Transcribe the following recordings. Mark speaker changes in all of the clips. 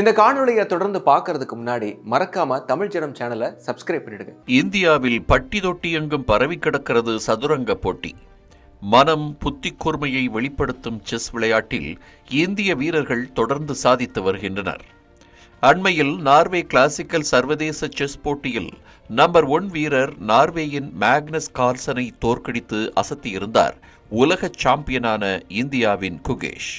Speaker 1: இந்த காணொளியை தொடர்ந்து பார்க்கறதுக்கு முன்னாடி மறக்காம தமிழ் ஜனம் சேனலை சப்ஸ்கிரைப் பண்ணிடுங்க.
Speaker 2: இந்தியாவில் பட்டி தொட்டி எங்கும் பரவி கிடக்கிறது சதுரங்க போட்டி. மனம் புத்தி கூர்மையை வெளிப்படுத்தும் செஸ் விளையாட்டில் இந்திய வீரர்கள் தொடர்ந்து சாதித்து வருகின்றனர். அண்மையில் நார்வே கிளாசிக்கல் சர்வதேச செஸ் போட்டியில் நம்பர் ஒன் வீரர் நார்வேயின் மேக்னஸ் கார்சனை தோற்கடித்து அசத்தியிருந்தார் உலக சாம்பியனான இந்தியாவின் குகேஷ்.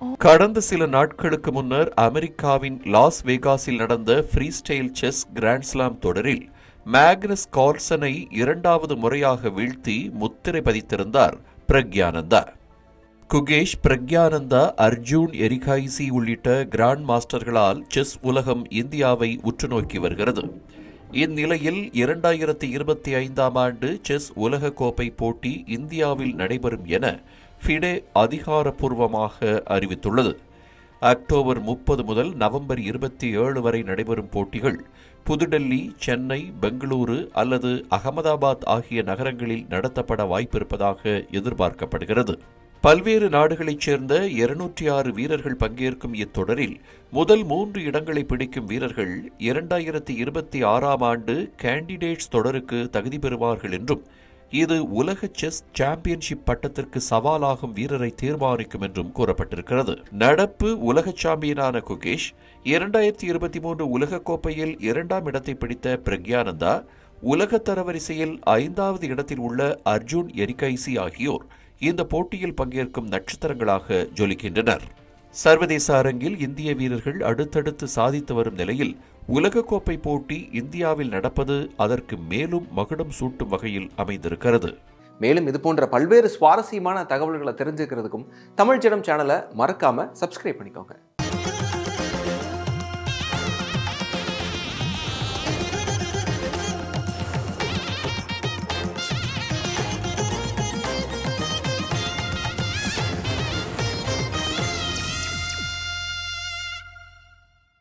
Speaker 2: கடந்த சில நாட்களுக்கு முன்னர் அமெரிக்காவின் லாஸ் வேகாஸில் நடந்த free style chess grand slam தொடரில் மேக்னஸ் கார்சனை இரண்டாவது முறையாக வீழ்த்தி முத்திரை பதித்திருந்தார் பிரக்யானந்தா. குகேஷ் பிரக்யானந்தா அர்ஜூன் எரிகாய்சி உள்ளிட்ட கிராண்ட் மாஸ்டர்களால் செஸ் உலகம் இந்தியாவை உற்றுநோக்கி வருகிறது. இந்நிலையில் இரண்டாயிரத்தி இருபத்தி ஐந்தாம் ஆண்டு செஸ் உலகக்கோப்பை போட்டி இந்தியாவில் நடைபெறும் என ஃபிடே அதிகாரப்பூர்வமாக அறிவித்துள்ளது. அக்டோபர் முப்பது முதல் நவம்பர் இருபத்தி ஏழு வரை நடைபெறும் போட்டிகள் புதுடெல்லி சென்னை பெங்களூரு அல்லது அகமதாபாத் ஆகிய நகரங்களில் நடத்தப்பட வாய்ப்பிருப்பதாக எதிர்பார்க்கப்படுகிறது. பல்வேறு நாடுகளைச் சேர்ந்த இருநூற்றி ஆறு வீரர்கள் பங்கேற்கும் இத்தொடரில் முதல் மூன்று இடங்களை பிடிக்கும் வீரர்கள் இரண்டாயிரத்தி இருபத்தி ஆறாம் ஆண்டு கேண்டிடேட்ஸ் தொடருக்கு தகுதி பெறுவார்கள் என்றும் இது உலக செஸ் சாம்பியன்ஷிப் பட்டத்திற்கு சவாலாகும் வீரரை தீர்மானிக்கும் என்றும் கூறப்பட்டிருக்கிறது. நடப்பு உலக சாம்பியனான குகேஷ் இரண்டாயிரத்தி இருபத்தி மூன்று உலகக்கோப்பையில் இரண்டாம் இடத்தை பிடித்த பிரக்யானந்தா உலக தரவரிசையில் ஐந்தாவது இடத்தில் உள்ள அர்ஜுன் எரிகைசி ஆகியோர் இந்த போட்டியில் பங்கேற்கும் நட்சத்திரங்களாக ஜொலிக்கின்றனர். சர்வதேச அரங்கில் இந்திய வீரர்கள் அடுத்தடுத்து சாதித்து வரும் நிலையில் உலகக்கோப்பை போட்டி இந்தியாவில் நடப்பது அதற்கு மேலும் மகுடம் சூட்டும் வகையில் அமைந்திருக்கிறது.
Speaker 1: மேலும் இது போன்ற பல்வேறு சுவாரஸ்யமான தகவல்களை தெரிஞ்சுக்கிறதுக்கும் தமிழ் ஜனம் சேனலை மறக்காம சப்ஸ்கிரைப் பண்ணிக்கோங்க.